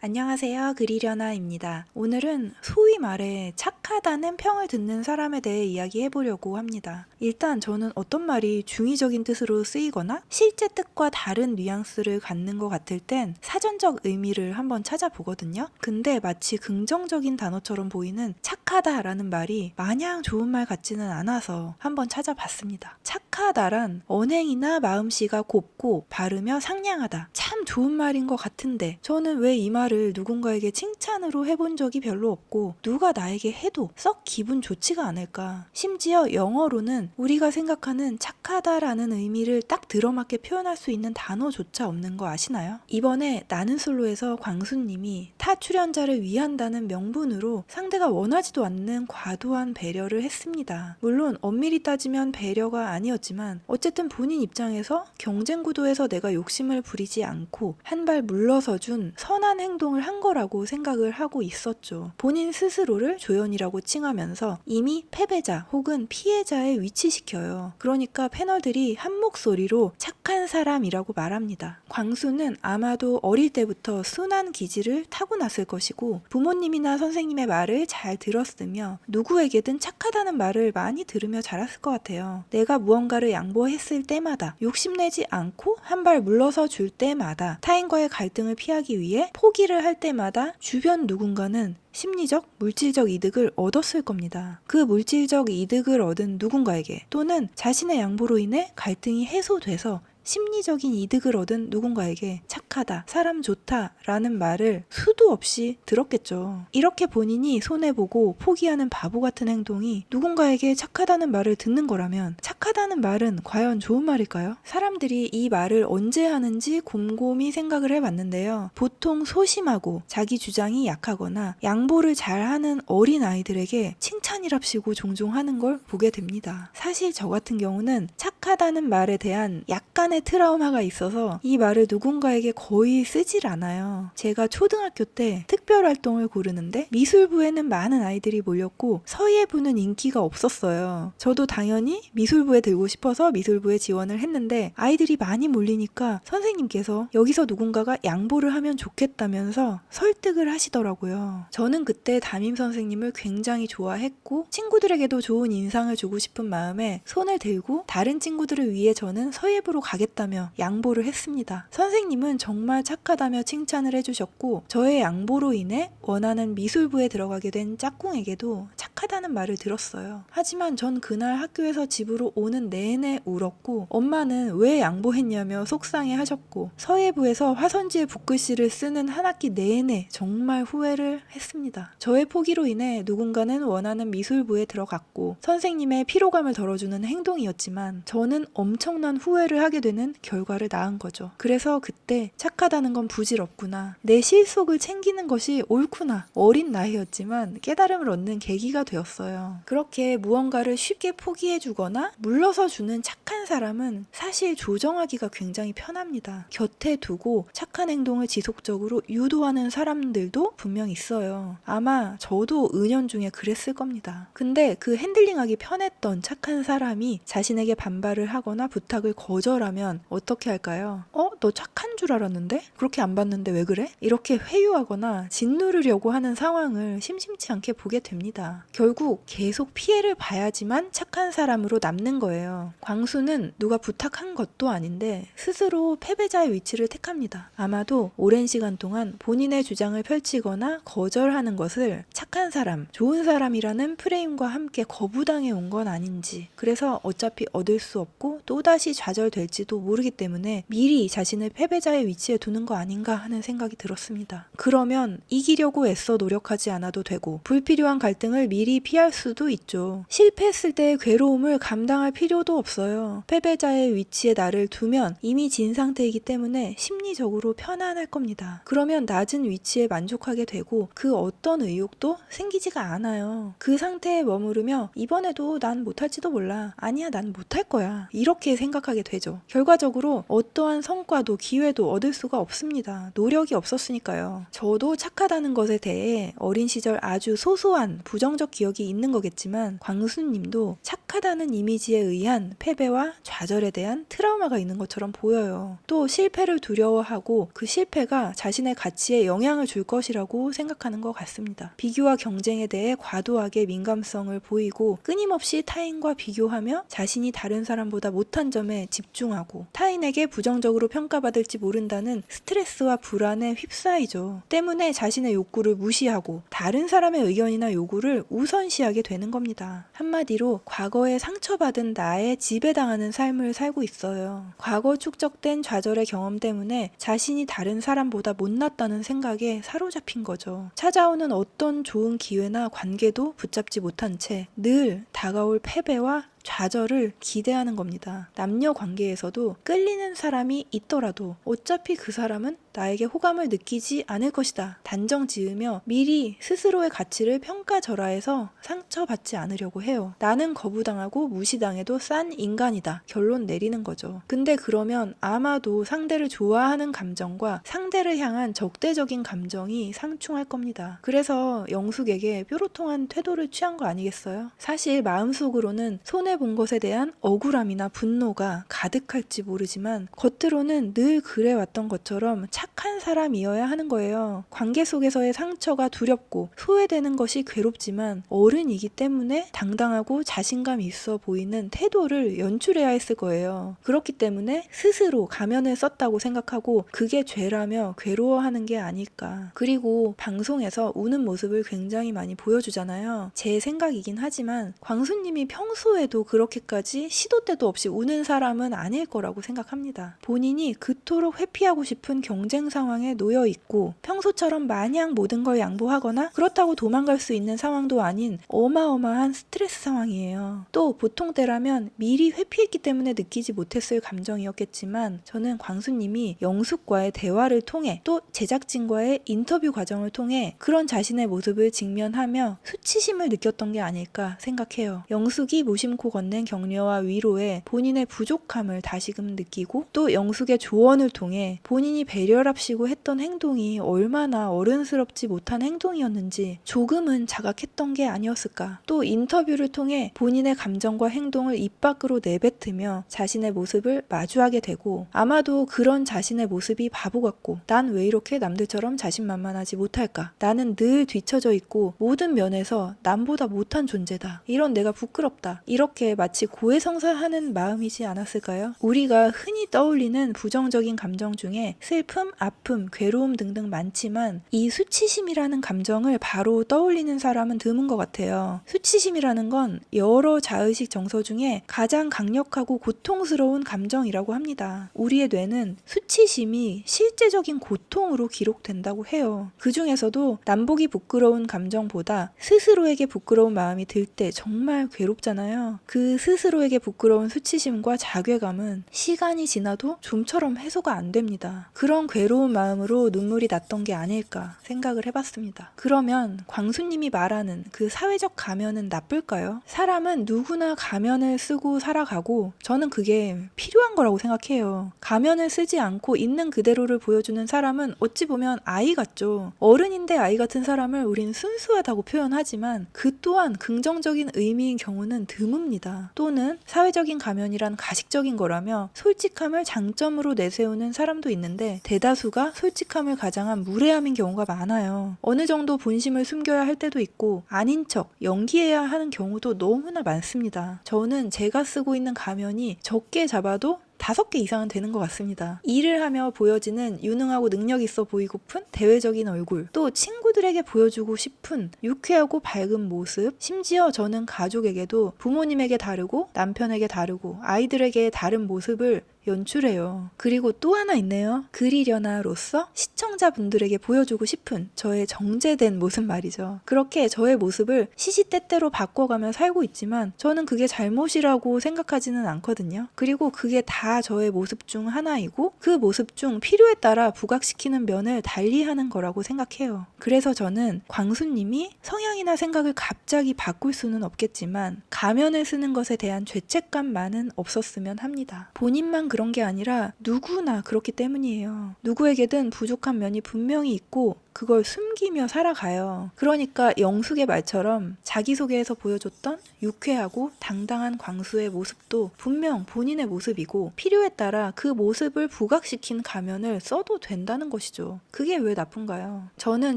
안녕하세요. 그리려나입니다. 오늘은 소위 말해 착하다는 평을 듣는 사람에 대해 이야기해 보려고 합니다. 일단 저는 어떤 말이 중의적인 뜻으로 쓰이거나 실제 뜻과 다른 뉘앙스를 갖는 것 같을 땐 사전적 의미를 한번 찾아보거든요. 근데 마치 긍정적인 단어처럼 보이는 착하다라는 말이 마냥 좋은 말 같지는 않아서 한번 찾아봤습니다. 착하다란 언행이나 마음씨가 곱고 바르며 상냥하다. 참 좋은 말인 것 같은데 저는 왜 이 말을 누군가에게 칭찬으로 해본 적이 별로 없고 누가 나에게 해도 썩 기분 좋지가 않을까. 심지어 영어로는 우리가 생각하는 착하다라는 의미를 딱 들어맞게 표현할 수 있는 단어조차 없는 거 아시나요? 이번에 나는 솔로에서 광수님이 타 출연자를 위한다는 명분으로 상대가 원하지도 않는 과도한 배려를 했습니다. 물론 엄밀히 따지면 배려가 아니었지만 어쨌든 본인 입장에서 경쟁 구도에서 내가 욕심을 부리지 않고 한 발 물러서 준 선한 행동을 한 거라고 생각을 하고 있었죠. 본인 스스로를 조연이라고 칭하면서 이미 패배자 혹은 피해자에 위치시켜요. 그러니까 패널들이 한 목소리로 착한 사람이라고 말합니다. 광수는 아마도 어릴 때부터 순한 기질을 타고났을 것이고 부모님이나 선생님의 말을 잘 들었으며 누구에게든 착하다는 말을 많이 들으며 자랐을 것 같아요. 내가 무언가를 양보했을 때마다 욕심내지 않고 한 발 물러서 줄 때마다 타인과의 갈등을 피하기 위해 포기를 할 때마다 주변 누군가는 심리적, 물질적 이득을 얻었을 겁니다. 그 물질적 이득을 얻은 누군가에게 또는 자신의 양보로 인해 갈등이 해소돼서 심리적인 이득을 얻은 누군가에게 착하다, 사람 좋다 라는 말을 수도 없이 들었겠죠. 이렇게 본인이 손해보고 포기하는 바보 같은 행동이 누군가에게 착하다는 말을 듣는 거라면 착하다는 말은 과연 좋은 말일까요? 사람들이 이 말을 언제 하는지 곰곰이 생각을 해봤는데요. 보통 소심하고 자기 주장이 약하거나 양보를 잘하는 어린 아이들에게 칭찬이랍시고 종종 하는 걸 보게 됩니다. 사실 저 같은 경우는 착하다는 말에 대한 약간의 트라우마가 있어서 이 말을 누군가에게 거의 쓰질 않아요. 제가 초등학교 때 특별 활동을 고르는데 미술부에는 많은 아이들이 몰렸고 서예부는 인기가 없었어요. 저도 당연히 미술부에 들고 싶어서 미술부에 지원을 했는데 아이들이 많이 몰리니까 선생님께서 여기서 누군가가 양보를 하면 좋겠다면서 설득을 하시더라고요. 저는 그때 담임 선생님을 굉장히 좋아했고 친구들에게도 좋은 인상을 주고 싶은 마음에 손을 들고 다른 친구들을 위해 저는 서예부로 가겠다 며 양보를 했습니다. 선생님은 정말 착하다며 칭찬을 해주셨고 저의 양보로 인해 원하는 미술부에 들어가게 된 짝꿍에게도 착하다는 말을 들었어요. 하지만 전 그날 학교에서 집으로 오는 내내 울었고 엄마는 왜 양보했냐며 속상해 하셨고 서예부에서 화선지에 붓글씨를 쓰는 한 학기 내내 정말 후회를 했습니다. 저의 포기로 인해 누군가는 원하는 미술부에 들어갔고 선생님의 피로감을 덜어주는 행동이었지만 저는 엄청난 후회를 하게 되는 결과를 낳은 거죠. 그래서 그때 착하다는 건 부질없구나. 내 실속을 챙기는 것이 옳구나. 어린 나이였지만 깨달음을 얻는 계기가 되었어요. 그렇게 무언가를 쉽게 포기해 주거나 물러서 주는 착한 사람은 사실 조정하기가 굉장히 편합니다. 곁에 두고 착한 행동을 지속적으로 유도하는 사람들도 분명 있어요. 아마 저도 은연 중에 그랬을 겁니다. 근데 그 핸들링하기 편했던 착한 사람이 자신에게 반발을 하거나 부탁을 거절하면 어떻게 할까요? 어? 너 착한 줄 알았는데? 그렇게 안 봤는데 왜 그래? 이렇게 회유하거나 짓누르려고 하는 상황을 심심치 않게 보게 됩니다. 결국 계속 피해를 봐야지만 착한 사람으로 남는 거예요. 광수는 누가 부탁한 것도 아닌데 스스로 패배자의 위치를 택합니다. 아마도 오랜 시간 동안 본인의 주장을 펼치거나 거절하는 것을 착한 사람, 좋은 사람이라는 프레임과 함께 거부당해 온 건 아닌지. 그래서 어차피 얻을 수 없고 또다시 좌절될지도 모르기 때문에 미리 자신을 패배자의 위치에 두는 거 아닌가 하는 생각이 들었습니다. 그러면 이기려고 애써 노력하지 않아도 되고 불필요한 갈등을 미리 피할 수도 있죠. 실패했을 때의 괴로움을 감당할 필요도 없어요. 패배자의 위치에 나를 두면 이미 진 상태이기 때문에 심리적으로 편안할 겁니다. 그러면 낮은 위치에 만족하게 되고 그 어떤 의욕도 생기지가 않아요. 그 상태에 머무르며 이번에도 난 못할지도 몰라. 아니야, 난 못할 거야. 이렇게 생각하게 되죠. 결과적으로 어떠한 성과도 기회도 얻을 수가 없습니다. 노력이 없었으니까요. 저도 착하다는 것에 대해 어린 시절 아주 소소한 부정적 기억이 있는 거겠지만 광수님도 착하다는 이미지에 의한 패배와 좌절에 대한 트라우마가 있는 것처럼 보여요. 또 실패를 두려워하고 그 실패가 자신의 가치에 영향을 줄 것이라고 생각하는 것 같습니다. 비교와 경쟁에 대해 과도하게 민감성을 보이고 끊임없이 타인과 비교하며 자신이 다른 사람보다 못한 점에 집중 하고 타인에게 부정적으로 평가받을지 모른다는 스트레스와 불안에 휩싸이죠. 때문에 자신의 욕구를 무시하고 다른 사람의 의견이나 요구를 우선시하게 되는 겁니다. 한마디로 과거에 상처받은 나의 지배당하는 삶을 살고 있어요. 과거 축적된 좌절의 경험 때문에 자신이 다른 사람보다 못났다는 생각에 사로잡힌 거죠. 찾아오는 어떤 좋은 기회나 관계도 붙잡지 못한 채 늘 다가올 패배와 좌절을 기대하는 겁니다. 남녀 관계에서도 끌리는 사람이 있더라도 어차피 그 사람은 나에게 호감을 느끼지 않을 것이다. 단정 지으며 미리 스스로의 가치를 평가절하해서 상처받지 않으려고 해요. 나는 거부당하고 무시당해도 싼 인간이다. 결론 내리는 거죠. 근데 그러면 아마도 상대를 좋아하는 감정과 상대를 향한 적대적인 감정이 상충할 겁니다. 그래서 영숙에게 뾰로통한 태도를 취한 거 아니겠어요? 사실 마음속으로는 손 해본 것에 대한 억울함이나 분노가 가득할지 모르지만 겉으로는 늘 그래왔던 것처럼 착한 사람이어야 하는 거예요. 관계 속에서의 상처가 두렵고 소외되는 것이 괴롭지만 어른이기 때문에 당당하고 자신감 있어 보이는 태도를 연출해야 했을 거예요. 그렇기 때문에 스스로 가면을 썼다고 생각하고 그게 죄라며 괴로워하는 게 아닐까. 그리고 방송에서 우는 모습을 굉장히 많이 보여주잖아요. 제 생각이긴 하지만 광수님이 평소에도 그렇게까지 시도 때도 없이 우는 사람은 아닐 거라고 생각합니다. 본인이 그토록 회피하고 싶은 경쟁 상황에 놓여 있고 평소처럼 마냥 모든 걸 양보하거나 그렇다고 도망갈 수 있는 상황도 아닌 어마어마한 스트레스 상황이에요. 또 보통 때라면 미리 회피했기 때문에 느끼지 못했을 감정이었겠지만 저는 광수님이 영숙과의 대화를 통해 또 제작진과의 인터뷰 과정을 통해 그런 자신의 모습을 직면하며 수치심을 느꼈던 게 아닐까 생각해요. 영숙이 무심코 건넨 격려와 위로에 본인의 부족함을 다시금 느끼고 또 영숙의 조언을 통해 본인이 배려랍시고 했던 행동이 얼마나 어른스럽지 못한 행동이었는지 조금은 자각했던 게 아니었을까. 또 인터뷰를 통해 본인의 감정과 행동을 입 밖으로 내뱉으며 자신의 모습을 마주하게 되고 아마도 그런 자신의 모습이 바보 같고 난 왜 이렇게 남들처럼 자신만만하지 못할까? 나는 늘 뒤처져 있고 모든 면에서 남보다 못한 존재다. 이런 내가 부끄럽다. 이렇게 마치 고해성사하는 마음이지 않았을까요? 우리가 흔히 떠올리는 부정적인 감정 중에 슬픔, 아픔, 괴로움 등등 많지만 이 수치심이라는 감정을 바로 떠올리는 사람은 드문 것 같아요. 수치심이라는 건 여러 자의식 정서 중에 가장 강력하고 고통스러운 감정이라고 합니다. 우리의 뇌는 수치심이 실제적인 고통으로 기록된다고 해요. 그 중에서도 남보기 부끄러운 감정보다 스스로에게 부끄러운 마음이 들 때 정말 괴롭잖아요. 그 스스로에게 부끄러운 수치심과 자괴감은 시간이 지나도 좀처럼 해소가 안 됩니다. 그런 괴로운 마음으로 눈물이 났던 게 아닐까 생각을 해봤습니다. 그러면 광수님이 말하는 그 사회적 가면은 나쁠까요? 사람은 누구나 가면을 쓰고 살아가고 저는 그게 필요한 거라고 생각해요. 가면을 쓰지 않고 있는 그대로를 보여주는 사람은 어찌 보면 아이 같죠. 어른인데 아이 같은 사람을 우린 순수하다고 표현하지만 그 또한 긍정적인 의미인 경우는 드뭅니다. 또는 사회적인 가면이란 가식적인 거라며 솔직함을 장점으로 내세우는 사람도 있는데 대다수가 솔직함을 가장한 무례함인 경우가 많아요. 어느 정도 본심을 숨겨야 할 때도 있고 아닌 척 연기해야 하는 경우도 너무나 많습니다. 저는 제가 쓰고 있는 가면이 적게 잡아도 다섯 개 이상은 되는 것 같습니다. 일을 하며 보여지는 유능하고 능력 있어 보이고픈 대외적인 얼굴, 또 친구들에게 보여주고 싶은 유쾌하고 밝은 모습, 심지어 저는 가족에게도 부모님에게 다르고 남편에게 다르고 아이들에게 다른 모습을 연출해요. 그리고 또 하나 있네요. 그리려나로서 시청자분들에게 보여주고 싶은 저의 정제된 모습 말이죠. 그렇게 저의 모습을 시시때때로 바꿔가며 살고 있지만 저는 그게 잘못이라고 생각하지는 않거든요. 그리고 그게 다 저의 모습 중 하나이고 그 모습 중 필요에 따라 부각시키는 면을 달리하는 거라고 생각해요. 그래서 저는 광수님이 성향이나 생각을 갑자기 바꿀 수는 없겠지만 가면을 쓰는 것에 대한 죄책감만은 없었으면 합니다. 본인만 그런 게 아니라 누구나 그렇기 때문이에요. 누구에게든 부족한 면이 분명히 있고 그걸 숨기며 살아가요. 그러니까 영숙의 말처럼 자기소개에서 보여줬던 유쾌하고 당당한 광수의 모습도 분명 본인의 모습이고 필요에 따라 그 모습을 부각시킨 가면을 써도 된다는 것이죠. 그게 왜 나쁜가요? 저는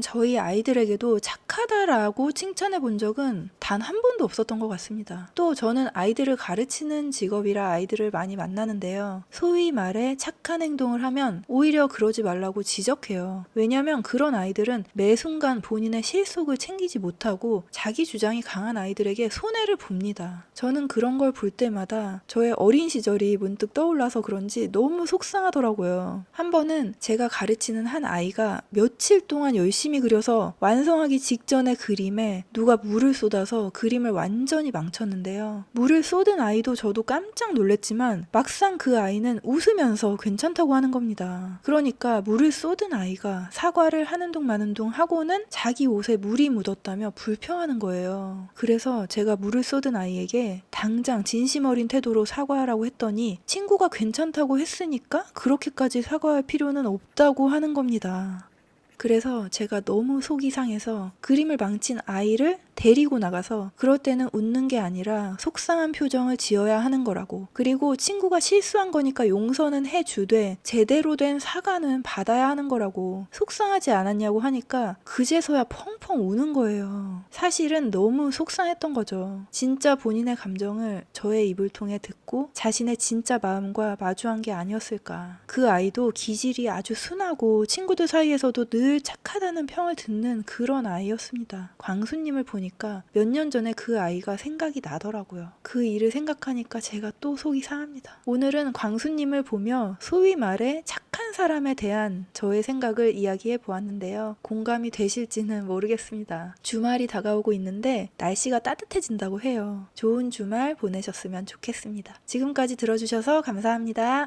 저희 아이들에게도 착하다라고 칭찬해 본 적은 단 한 번도 없었던 것 같습니다. 또 저는 아이들을 가르치는 직업이라 아이들을 많이 만나는데요. 소위 말해 착한 행동을 하면 오히려 그러지 말라고 지적해요. 왜냐면 그런 아이 들은 매 순간 본인의 실속을 챙기지 못하고 자기 주장이 강한 아이들에게 손해를 봅니다. 저는 그런 걸 볼 때마다 저의 어린 시절이 문득 떠올라서 그런지 너무 속상하더라고요. 한 번은 제가 가르치는 한 아이가 며칠 동안 열심히 그려서 완성하기 직전의 그림에 누가 물을 쏟아서 그림을 완전히 망쳤는데요. 물을 쏟은 아이도 저도 깜짝 놀랐지만 막상 그 아이는 웃으면서 괜찮다고 하는 겁니다. 그러니까 물을 쏟은 아이가 사과를 하는 둥 마는 둥 하고는 자기 옷에 물이 묻었다며 불평하는 거예요. 그래서 제가 물을 쏟은 아이에게 당장 진심 어린 태도로 사과하라고 했더니 친구가 괜찮다고 했으니까 그렇게까지 사과할 필요는 없다고 하는 겁니다. 그래서 제가 너무 속이 상해서 그림을 망친 아이를 데리고 나가서 그럴 때는 웃는 게 아니라 속상한 표정을 지어야 하는 거라고. 그리고 친구가 실수한 거니까 용서는 해주되 제대로 된 사과는 받아야 하는 거라고. 속상하지 않았냐고 하니까 그제서야 펑펑 우는 거예요. 사실은 너무 속상했던 거죠. 진짜 본인의 감정을 저의 입을 통해 듣고 자신의 진짜 마음과 마주한 게 아니었을까. 그 아이도 기질이 아주 순하고 친구들 사이에서도 늘 착하다는 평을 듣는 그런 아이였습니다. 광수님을 보니까 몇 년 전에 그 아이가 생각이 나더라고요. 그 일을 생각하니까 제가 또 속이 상합니다. 오늘은 광수님을 보며 소위 말해 착한 사람에 대한 저의 생각을 이야기해 보았는데요. 공감이 되실지는 모르겠습니다. 주말이 다가오고 있는데 날씨가 따뜻해진다고 해요. 좋은 주말 보내셨으면 좋겠습니다. 지금까지 들어주셔서 감사합니다.